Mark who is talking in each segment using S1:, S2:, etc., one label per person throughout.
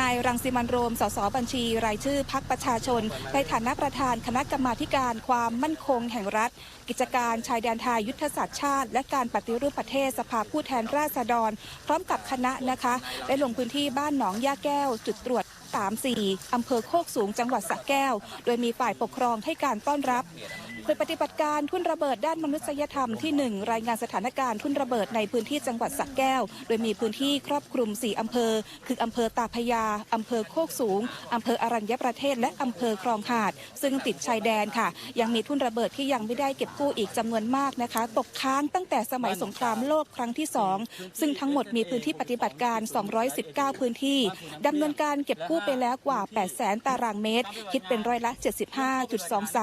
S1: นายรังสิมันโรม สสบัญชี รายชื่อพักประชาชน ในฐานะประธานคณะกรรมาการความมั่นคงแห่งรัฐ กิจการชายแดนไทยยุทธศาสตร์ชาติ และการปฏิรูปประเทศสภาผู้แทนราษฎร พร้อมกับคณะนะคะได้ลงพื้นที่บ้านหนองย่าแก้ว จุดตรวจ 34 อำเภอโคกสูงจังหวัดสระแก้ว โดยมีฝ่ายปกครองให้การต้อนรับ โดยปฏิบัติการทุ่นระเบิดด้านมนุษยธรรมที่ 1 รายงานสถานการณ์ทุ่นระเบิดในพื้นที่จังหวัดสระแก้ว โดยมีพื้นที่ครอบคลุม 4 อำเภอ คืออำเภอตาพยาอำเภอโคกสูงอำเภออรัญญประเทศ และอำเภอคลองหาด ซึ่งติดชายแดนค่ะ ยังมีทุ่นระเบิดที่ยังไม่ได้เก็บกู้อีกจำนวนมากนะคะ ตกค้างตั้งแต่สมัยสงครามโลกครั้งที่ 2 ซึ่งทั้งหมดมีพื้นที่ปฏิบัติการ 219 พื้นที่ดำเนินการเก็บกู้ไปแล้วกว่า 800,000 ตารางเมตร คิดเป็นร้อยละ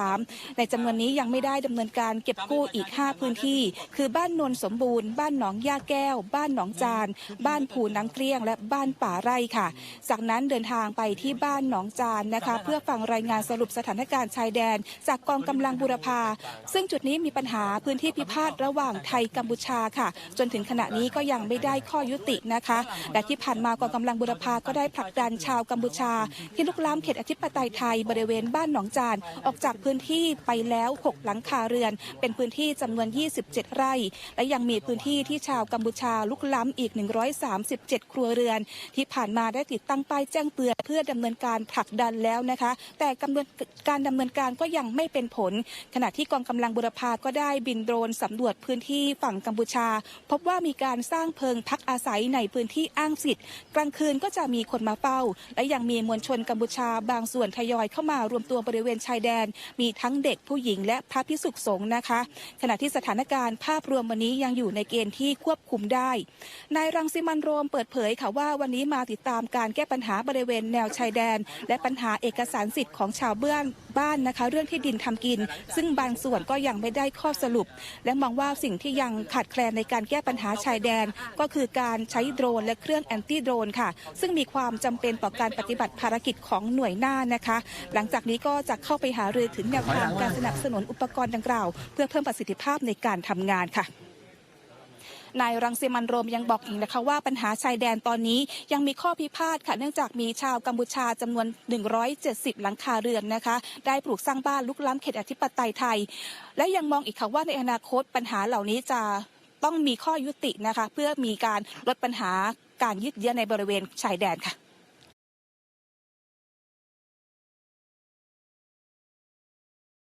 S1: 75.23 ในจำนวนนี้ยังไม่ได้ดำเนินการเก็บกู้อีก 5 พื้นที่ คือบ้านนนสมบูรณ์ บ้านหนองย่าแก้ว บ้านหนองจาน บ้านผูน้ำเกลี้ยง และบ้านป่าไร่ค่ะ จากนั้นเดินทางไปที่บ้านหนองจานนะคะ เพื่อฟังรายงานสรุปสถานการณ์ชายแดน จากกองกำลังบุรพา ซึ่งจุดนี้มีปัญหาพื้นที่พิพาทระหว่างไทยกัมพูชาค่ะ จนถึงขณะนี้ก็ยังไม่ได้ข้อยุตินะคะและที่ผ่านมากองกำลังบุรพาก็ได้ผลักดันชาวกัมพูชา ที่ลุกล้ำเขตอธิปไตยไทยบริเวณบ้านหนองจานออกจากพื้นที่ไปแล้ว6 หลังคาเรือน เป็นพื้นที่จำนวน 27 ไร่ และยังมีพื้นที่ที่ชาวกัมพูชาลุกล้ำอีก 137 ครัวเรือน ที่ผ่านมาได้ติดตั้งป้ายแจ้งเตือนเพื่อดำเนินการผลักดันแล้วนะคะ แต่กำนินการดำเนินการก็ยังไม่เป็นผล ขณะที่กองกำลังบุรพาก็ได้บินโดรนสำรวจพื้นที่ฝั่งกัมพูชา พบว่ามีการสร้างเพิงพักอาศัยในพื้นที่อ้างสิทธิ์ กลางคืนก็จะมีคนมาเฝ้า และยังมีมวลชนกัมพูชาบางส่วนทยอยเข้ามารวมตัวบริเวณชายแดน มีทั้งเด็กผู้หญิงและพระพิสุขสงฆ์นะคะ ขณะที่สถานการณ์ภาพรวมวันนี้ยังอยู่ในเกณฑ์ที่ควบคุมได้ นายรังสิมันโรมเปิดเผยค่ะว่าวันนี้มาติดตามการแก้ปัญหาบริเวณแนวชายแดน และปัญหาเอกสารสิทธิ์ของชาวเบื้องบ้านนะคะ เรื่องที่ดินทำกิน ซึ่งบางส่วนก็ยังไม่ได้ข้อสรุป และมองว่าสิ่งที่ยังขาดแคลนในการแก้ปัญหาชายแดน ก็คือการใช้โดรนและเครื่องแอนตี้โดรนค่ะ ซึ่งมีความจำเป็นต่อการปฏิบัติภารกิจของหน่วยหน้านะคะ หลังจากนี้ก็จะเข้าไปหารือถึงแนวทางการสนับสนุนอุปกรณ์ดังกล่าว เพื่อเพิ่มประสิทธิภาพในการทำงานค่ะ นายรังสิมันโรมยังบอกอีกนะคะว่าปัญหาชายแดนตอนนี้ยังมีข้อพิพาทค่ะเนื่องจากมีชาวกัมพูชาจำนวน 170 หลังคาเรือนนะคะ ได้ปลูกสร้างบ้านลุกล้ำเขตอธิปไตยไทย และยังมองอีกค่ะว่าในอนาคตปัญหาเหล่านี้จะต้องมีข้อยุตินะคะ เพื่อมีการลดปัญหาการยืดเยื้อในบริเวณชายแดนค่ะ